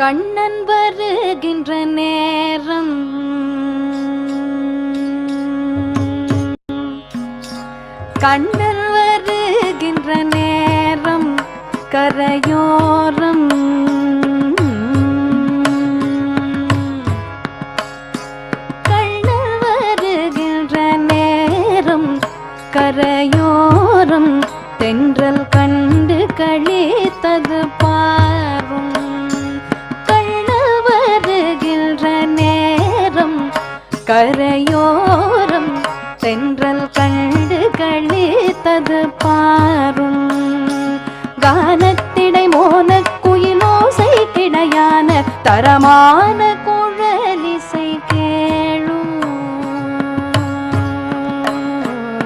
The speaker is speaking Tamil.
கண்ணன் வருகின்ற நேரம். கண்ணன் வருகின்ற நேரம் கரையோரம். கண்ணன் வருகின்ற நேரம் கரையோரம். தென்றல் கண்டு களி கரையோரம் சென்றல் கண்டு கழித்தது பாரும். கானத்திடை மோன குயிலோசை கிடையான தரமான